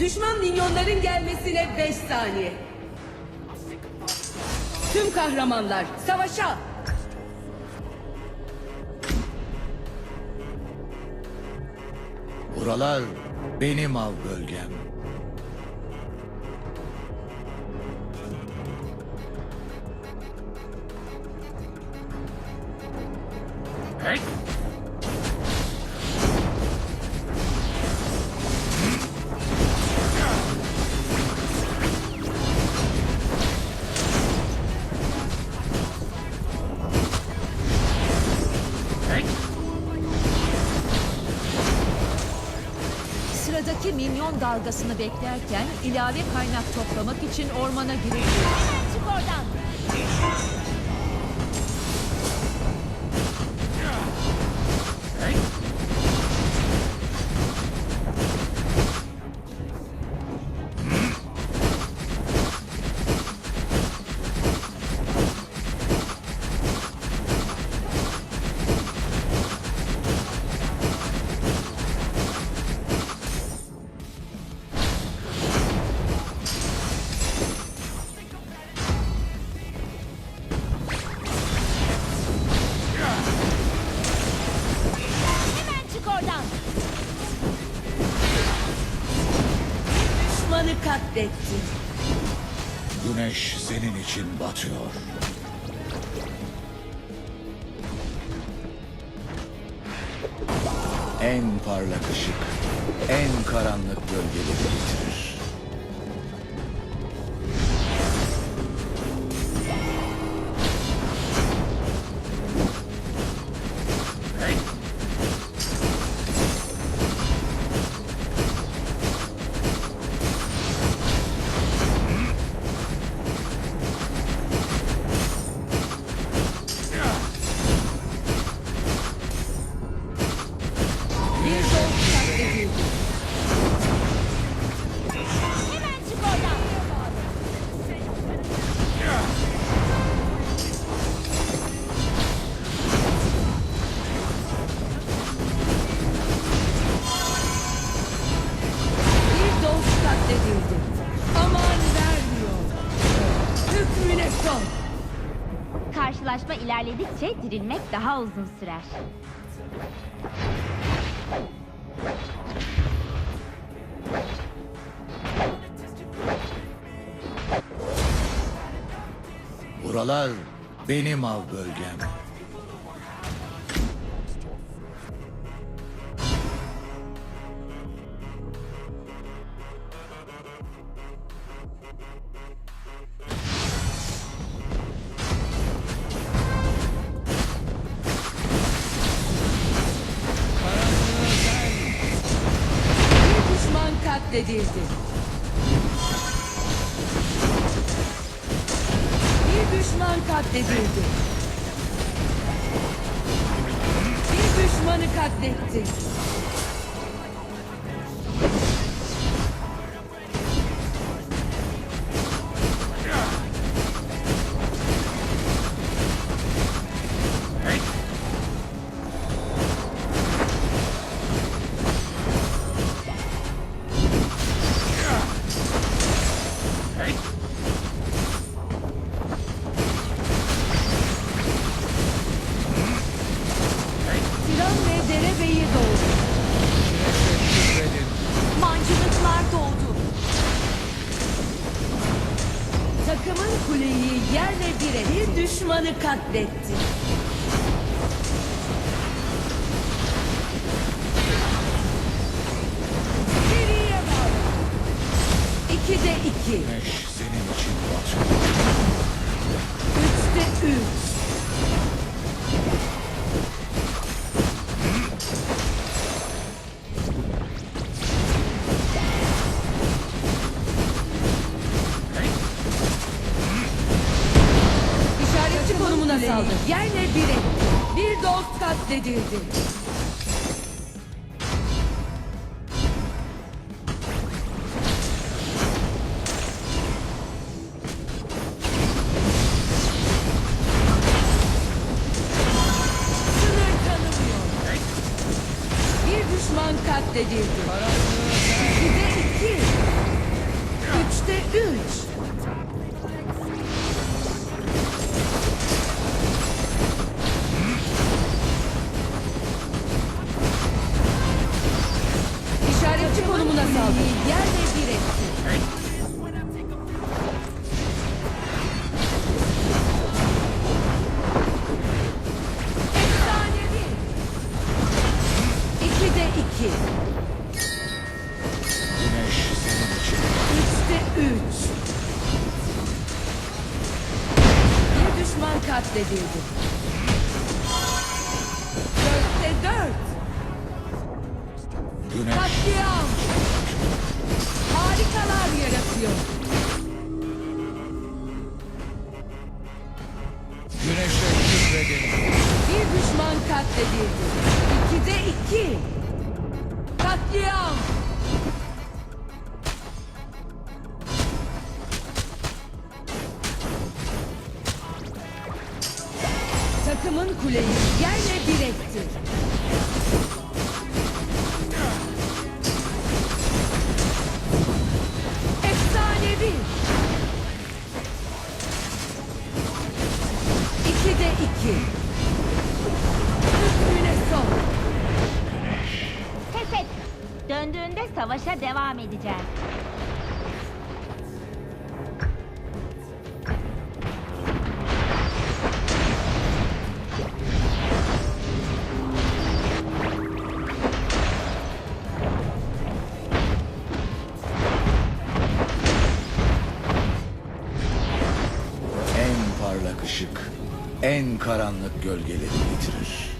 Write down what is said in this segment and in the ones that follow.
Düşman minyonların gelmesine 5 saniye. Tüm kahramanlar savaşa. Buralar benim av bölgem. Minyon dalgasını beklerken ilave kaynak toplamak için ormana girildi. Çık oradan. Düşmanı katletti. Güneş senin için batıyor. En parlak ışık, en karanlık bölgeleri getirir. İlerledikçe dirilmek daha uzun sürer. Buralar benim av bölgem. Katledildi. Bir düşman katledildi. Bir düşmanı katletti. Yerle bir et- bir düşmanı katletti. Geriye bağlı. İkide iki. Güneş senin için batıyor. Katledildi. Bir düşman katledildi. İki. Üçte üç. Konumuna saldır. Yerle bir etti. Efsanevi. İki de iki. Güneş senin için. Üçte üç. Bir düşman katledildi. Dörtte dört. Güneş Katliam. Harikalar yaratıyor. Güneşe şükredin. Bir düşman katledildi. İkide iki. Katliam. Savaşa devam edeceğiz. En parlak ışık, en karanlık gölgeleri getirir.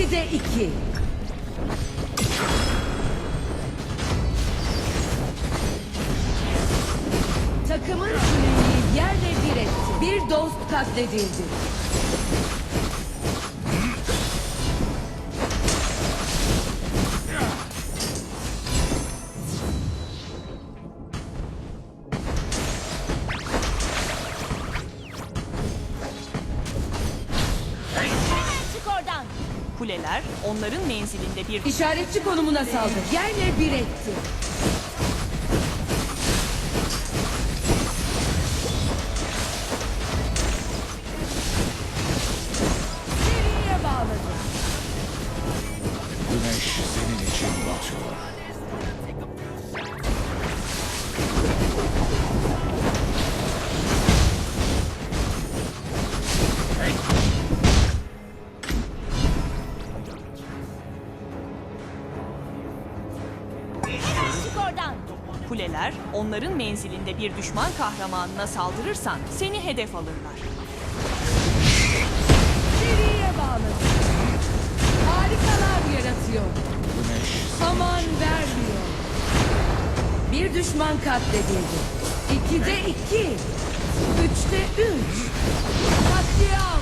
İkide iki. Takımın kuleyi yerle bir etti. Bir dost katledildi. Onların menzilinde bir İşaretçi konumuna saldır. Yerle bir etti. Onların menzilinde bir düşman kahramanına saldırırsan seni hedef alırlar. Seriye bağladı. Harikalar yaratıyor. Güneş Aman vermiyor. Bir düşman katledildi. İkide iki. Üçte üç. Katliam.